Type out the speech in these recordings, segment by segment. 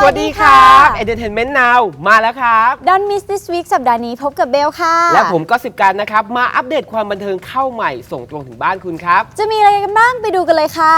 สวัสดีครับ Entertainment Now มาแล้วครับ Don't miss this week สัปดาห์นี้พบกับเบลค่ะ และผมก็สิบการนะครับ มาอัปเดตความบันเทิงเข้าใหม่ส่งตรงถึงบ้านคุณครับ จะมีอะไรกันบ้างไปดูกันเลยค่ะ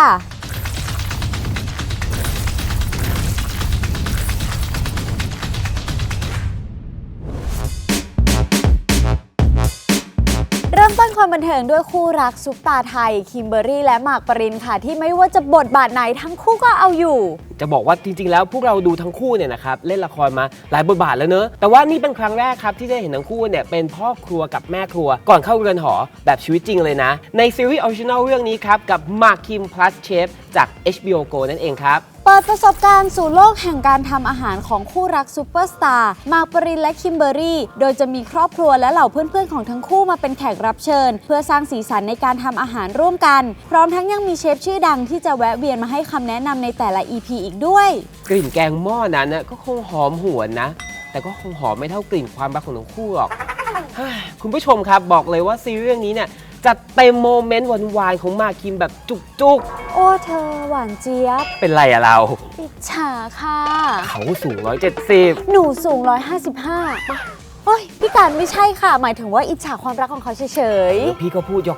เริ่มต้นความบันเทิงด้วยคู่รักซุปตาไทย คิมเบอรรี่และหมากปรินค่ะ ที่ไม่ว่าจะบทบาทไหนทั้งคู่ก็เอาอยู่ จะบอกว่าจริงๆ แล้วพวกเราดูทั้งคู่เนี่ยนะครับเล่นละครมาหลายบทบาทแล้วเนอะแต่ว่านี่เป็นครั้งแรกครับที่ได้เห็นทั้งคู่เนี่ยเป็นพ่อครัวกับแม่ครัว ก่อนเข้าเรือนหอแบบชีวิตจริงเลยนะ ในซีรีส์ออริจินัลเรื่องนี้ครับกับมากคิม plus chef จาก HBO Go นั่นเองครับเปิดประสบการณ์สู่โลกแห่งการทำอาหารของคู่รักซูเปอร์สตาร์มาร์กปรินและคิมเบอรรี่ โดยจะมีครอบครัวและเหล่าเพื่อนๆของทั้งคู่มาเป็นแขกรับเชิญ เพื่อสร้างสีสันในการทำอาหารร่วมกัน พร้อมทั้งยังมีเชฟชื่อดังที่จะแวะเวียนมาให้คำแนะนำในแต่ละ EP อีกด้วย กลิ่นแกงหม้อนั้นน่ะก็คงหอมหวนนะ แต่ก็คงหอมไม่เท่ากลิ่นความรักของทั้งคู่หรอกเฮ้ยคุณผู้ชมครับบอกเลยว่าซีรีส์เรื่องนี้เนี่ยจัดเต็มโมเมนต์หวานๆของหมากคิมแบบจุกโอ้เธอหวานเจี๊ยบๆ เป็นไรอะเรา อิจฉาค่ะ เขาสูง 170 หนูสูง 155 เฮ้ยพี่การไม่ใช่ค่ะ หมายถึงว่าอิจฉาความรักของเขาเฉยๆแล้วพี่ก็พูดหยอ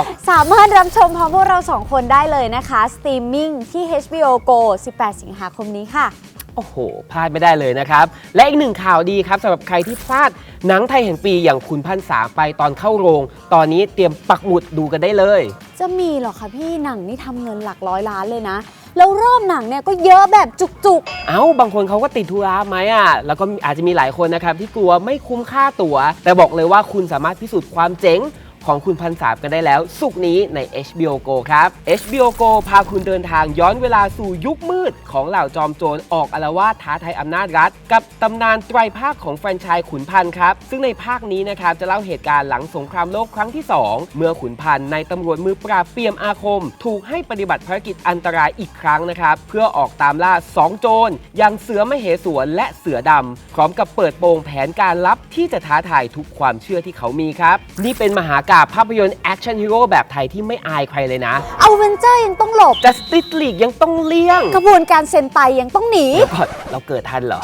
กสามารถรับชมพร้อมพวกเราสองคนได้เลยนะคะสตรีมมิ่งที่ HBO Go 18 สิงหาคมนี้ค่ะๆโอ้โห พลาดไม่ได้เลยนะครับ และอีกหนึ่งข่าวดีครับสำหรับใครที่พลาดหนังไทยแห่งปีอย่างคุณพันษาไปตอนเข้าโรง ตอนนี้เตรียมปักหมุดดูกันได้เลย จะมีเหรอคะพี่หนังนี่ทำเงินหลักร้อยล้านเลยนะ แล้วรอบหนังเนี่ยก็เยอะแบบจุกเอ้า บางคนเขาก็ติดธุระไหมอะ แล้วก็อาจจะมีหลายคนนะครับที่กลัวไม่คุ้มค่าตั๋ว แต่บอกเลยว่าคุณสามารถพิสูจน์ความเจ๋ง ของคุณพันสามกันได้แล้วสุกนี้ใน HBO Go ครับ HBO Go พาคุณเดินทางย้อนเวลาสู่ยุคมืด ของเหล่าจอมโจรออกอารวาสท้าทายอำนาจรัฐ กับตำนานไตรภาคของแฟรนไชส์ขุนพันธ์ครับ ซึ่งในภาคนี้นะครับจะเล่าเหตุการณ์หลังสงครามโลกครั้งที่ 2 เมื่อขุนพันธ์ในตำรวจมือปราบเปียมอาคม ถูกให้ปฏิบัติภารกิจอันตรายอีกครั้งนะครับเพื่อออกตามล่า2โจรอย่างเสือมเหสวนและเสือดำพร้อมกับเปิดโปงแผนการลับที่จะท้าทายทุกความเชื่อที่เขามีครับ นี่เป็นมหากาพย์ภาพยนตร์แอคชั่นฮีโร่แบบไทยที่ไม่อายใครเลยนะๆเอาเวนเจอร์ยังต้องหลบ จัสติสลีกยังต้องเลี่ยงกระบวนการเซนไตยังต้องหนี เดี๋ยวก่อนเราเกิดทันเหรอ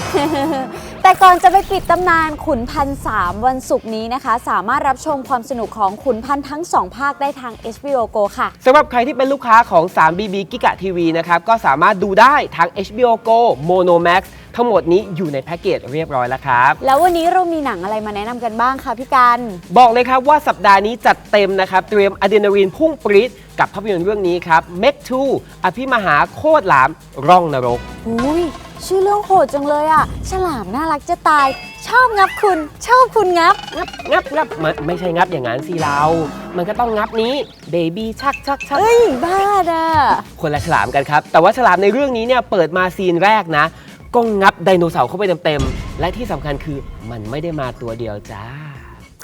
แต่ก่อนจะไปปิดตำนานขุนพันสามวันศุกร์นี้นะคะ สามารถรับชมความสนุกของขุนพันทั้ง 2 ภาคได้ทาง HBO Go ค่ะ สำหรับใครที่เป็นลูกค้าของ 3BB กิกะทีวีนะครับ ก็สามารถดูได้ทาง HBO Go Mono Max ทั้งหมดนี้อยู่ในแพ็กเกจเรียบร้อยแล้วครับ แล้ววันนี้เรามีหนังอะไรมาแนะนำกันบ้างคะพี่กัน บอกเลยครับว่าสัปดาห์นี้จัดเต็มนะครับ เตรียมอะดรีนาลีนพุ่งปรี๊ดกับภาพยนตร์เรื่องนี้ครับ m e c 2อภิมหาโคตรหลามร่องนรก อุ้ย ชื่อเรื่องโหดจังเลยอะ ฉลามน่ารักจะตาย ชอบงับคุณ ชอบคุณงับ งับงับงับมันไม่ใช่งับอย่างนั้นสิเรา มันก็ต้องงับนี้เบบี้ชักชักชักเอ้ยบ้าอะคนละฉลามกันครับ แต่ว่าฉลามในเรื่องนี้เนี่ยเปิดมาซีนแรกนะ ก็งับไดโนเสาร์เข้าไปเต็มๆ และที่สำคัญคือมันไม่ได้มาตัวเดียวจ้า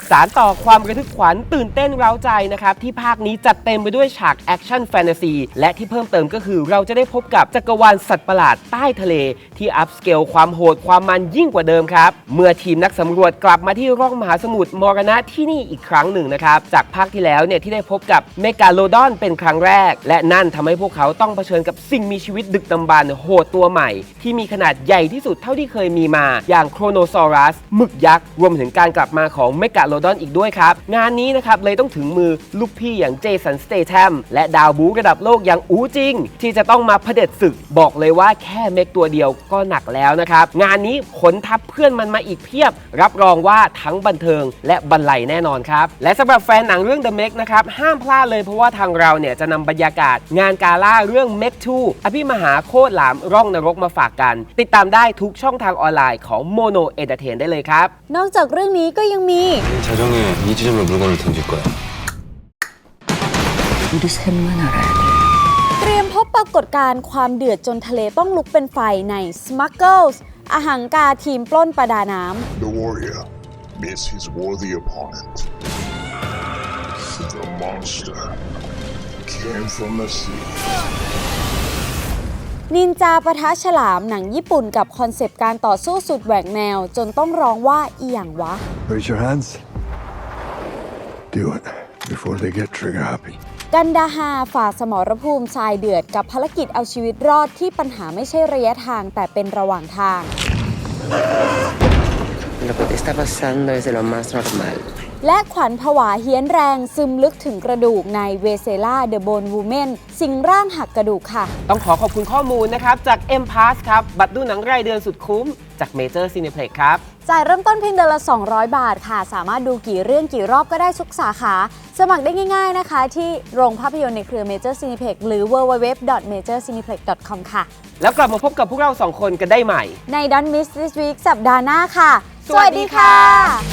สารต่อความระทึกขวัญตื่นเต้นเร้าใจนะครับ ที่ภาคนี้จัดเต็มไปด้วยฉากแอคชั่นแฟนตาซีและที่เพิ่มเติมก็คือเราจะได้พบกับจักรวาลสัตว์ประหลาดใต้ทะเล ที่อัพสเกลความโหดความมันยิ่งกว่าเดิมครับ เมื่อทีมนักสำรวจกลับมาที่ร่องมหาสมุทรมรณะที่นี่อีกครั้งหนึ่งนะครับ จากภาคที่แล้วเนี่ยที่ได้พบกับเมกาโลดอนเป็นครั้งแรก และนั่นทำให้พวกเขาต้องเผชิญกับสิ่งมีชีวิตดึกดำบรรพ์โหดตัวใหม่ ที่มีขนาดใหญ่ที่สุดเท่าที่เคยมีมา อย่างโครโนซอรัสหมึกยักษ์รวมถึงการกลับมาของเมกาโลดอนอีกด้วยครับ งานนี้นะครับเลยต้องถึงมือลูกพี่อย่างเจสันสเตแทมและดาวบูระดับโลกอย่างอูจิง ที่จะต้องมาเผด็จศึกบอกเลยว่าแค่เมกตัวเดียวก็หนักแล้วนะครับงานนี้ขนทัพเพื่อนมันมาอีกเพียบ รับรองว่าทั้งบันเทิง และบรรลัยแน่นอนครับและสำหรับแฟนหนังเรื่อง The Meg นะครับห้ามพลาดเลยเพราะว่าทางเราเนี่ยจะนำบรรยากาศ งานกาล่าเรื่อง Meg 2อภิมหาโคตรหลามร่องนรกมาฝากกัน ติดตามได้ทุกช่องทางออนไลน์ของ Mono Entertain ได้เลยครับ นอกจากเรื่องนี้ก็ยังมี자정에 이 지점에 물건을 던질 거야. 우리 셋만 알아야 돼. เตรียมพบปรากฏการณ์ความเดือดจนทะเลต้องลุกเป็นไฟใน Smuggles อหังกาทีมปล้นประดาน้ำ The warrior meets his worthy opponent. The monster came from the sea. นินจาปะทะฉลามหนังญี่ปุ่นกับคอนเซปต์การต่อสู้สุดแหวกแนว จนต้องร้องว่าอีหยังวะ Raise your hands. Do it before they get trigger happy. กันดาฮาฝ่าสมรภูมิทรายเดือดกับภารกิจเอาชีวิตรอดที่ปัญหาไม่ใช่ระยะทางแต่เป็นระหว่างทาง Lo que te está pasando es de lo más normal. และขวัญผวาเฮี้ยนแรงซึมลึกถึงกระดูกในเวเซล่าเดอะโบนวูแมนสิงร่างหักกระดูกค่ะ ต้องขอขอบคุณข้อมูลนะครับ จาก M Pass ครับ บัตรดูหนังรายเดือนสุดคุ้ม จาก Major Cineplex ครับ จ่ายเริ่มต้นเพียงเดือนละ 200 บาทค่ะ สามารถดูกี่เรื่องกี่รอบก็ได้ทุกสาขา สมัครได้ง่าย ๆนะคะ ที่โรงภาพยนตร์ในเครือ Major Cineplex หรือ www.majorcineplex.com ค่ะ แล้วกลับมาพบกับพวกเราสองคนกันได้ใหม่ ใน Don't Miss This Week สัปดาห์หน้าค่ะ สวัสดีค่ะส